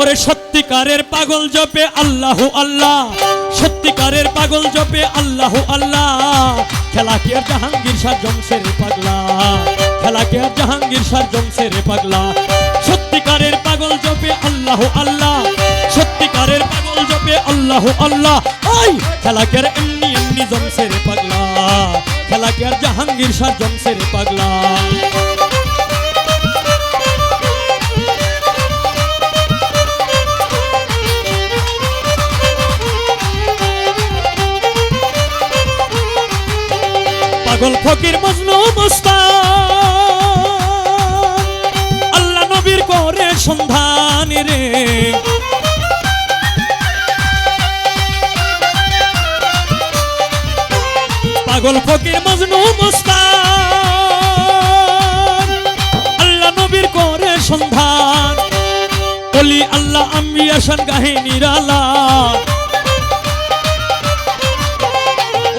ওরে সত্যিকারের পাগল জপে আল্লাহ আল্লাহ, সত্যিকারের পাগল জপে আল্লাহ আল্লাহ। খেলা কে আর জাহাঙ্গীর শাহ জমশের পাগলা? খেলা কে আর জাহাঙ্গীর শাহ জমশের পাগলা? সত্যিকারের পাগল জপে আল্লাহ আল্লাহ, সত্যিকারের পাগল জপে আল্লাহ আল্লাহ। ওই খেলা কে আর এমনি এমনি জমশের পাগলা? খেলা কে আর জাহাঙ্গীর শাহ জমশের পাগলা? পাগল ফকির মজনু মুস্তান আল্লাহ নবীর করে সন্ধান রে। পাগল ফকির মজনু মুস্তান আল্লাহ নবীর করে সন্ধান। বলি, আল্লাহ, আমি আসান গাহে নিরালা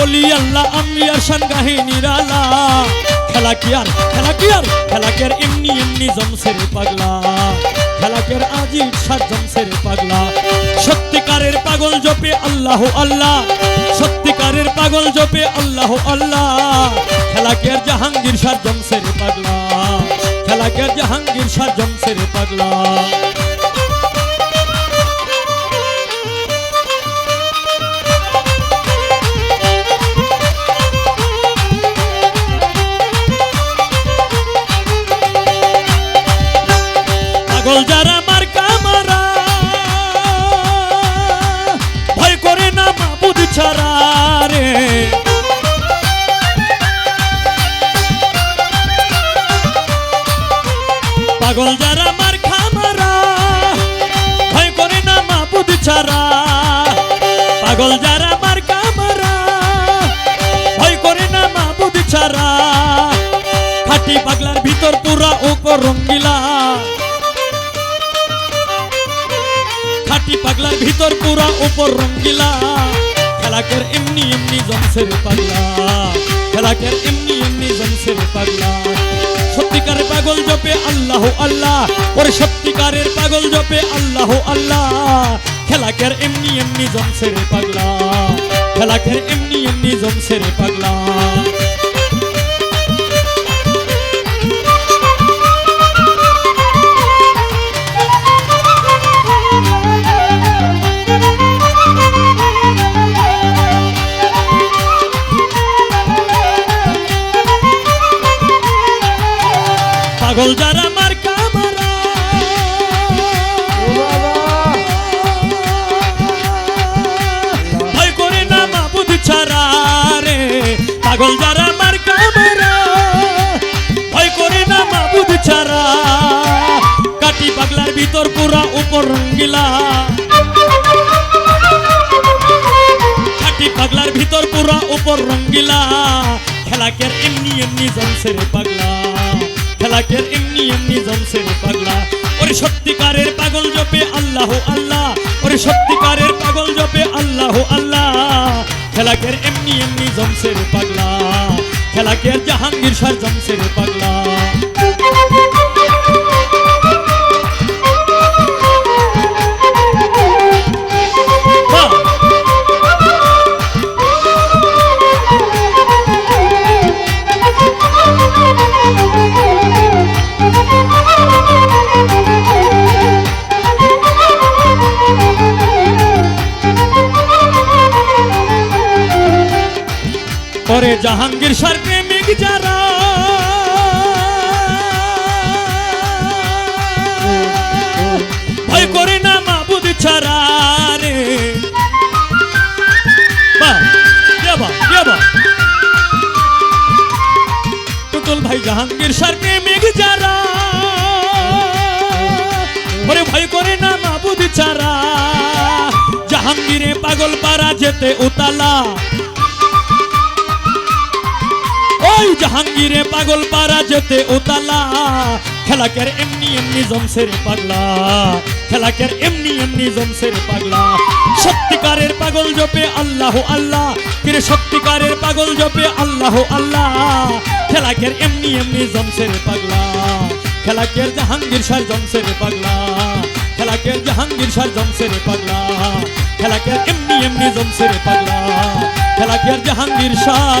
বলি আল্লাহ, আমি আর শান গাহি নিরালা খেলা কি আর, খেলা কি আর? খেলা এমনি এমনি জমসের পাগলা। খেলা কি আর? আজি সাত জমসের পাগলা। সত্যিকারের পাগল জপে আল্লাহ আল্লাহ। সত্যিকারের পাগল জপে আল্লাহ আল্লাহ। খেলা কি আর? জাহাঙ্গীর সাত জমসের পাগলা। খেলা কি আর? জাহাঙ্গীর জমসের পাগলা পাগল। মাবুদ রে পাগল যারা মারা ভয় করে না মাবুদ ছাড়া। পাগল যারা মারা ভয় করে না মাবুদ ছাড়া। খাটি পাগলার ভিতর পুরা উপর রঙ্গিলা। খাটি পাগলার ভিতর পুরা উপর রঙ্গিলা। খেলাকের এমনি এমনি জমছে পাগলা। খেলাকের এমনি এমনি জমছে পাগলা। সত্যিকারের পাগল জপে আল্লাহ আল্লাহ ওরে সত্যিকারের পাগল জপে আল্লাহ আল্লাহ। খেলাকের এমনি এমনি জমসের পাগলা। খেলাকের এমনি এমনি জমসের পাগলা। পাগল যারা মার্কা মারা ভয় করে না মাবুদ ছাড়া রে পাগল যারা মার্কা মারা ভয় করে না মাবুদ ছাড়া, কাটি পাগলার ভিতর পুরা উপর রঙ্গিলা। কাটি পাগলার ভিতর পুরা উপর রঙ্গিলা। খেলাকের এমনি এমনি জমসের পাগলা। খেলাকের এমনি এমনি জমসের পাগলা। ওরে সত্যিকারের পাগল জপে আল্লাহ আল্লাহ। ওরে সত্যিকারের পাগল জপে আল্লাহ আল্লাহ। খেলাকের এমনি এমনি জমসের পাগলা। খেলাকের জাহাঙ্গীর সার জমসের পাগলা। জাহাঙ্গীর সার প্রেমিক যারা। ভয় করে না মাবুদ ছাড়া। টুটুল ভাই জাহাঙ্গীর সার প্রেমিক যারা। ওরে ভয় করে না মাবুদ ছাড়া। জাহাঙ্গীরে পাগল পারা যেতে উতালা। ওই জাহাঙ্গীরে পাগল পারা যেতে উতালা। খেলাকের এমনি এমনি জমসের পাগলা। খেলাকের এমনি এমনি জমসের পাগলা। সত্যিকারের পাগল জপে আল্লাহ আল্লাহ। কিরে সত্যিকারের পাগল জপে আল্লাহ আল্লাহ। খেলাকের এমনি এমনি জমসের পাগলা। খেলাকের জাহাঙ্গীর সার জমসের পাগলা। খেলা খেলাকে জাহাঙ্গীর শাহ জমছে রে পাগলা। খেলাকে এমনি এমনি জমছে রে পাগলা। খেলাকে জাহাঙ্গীর শাহ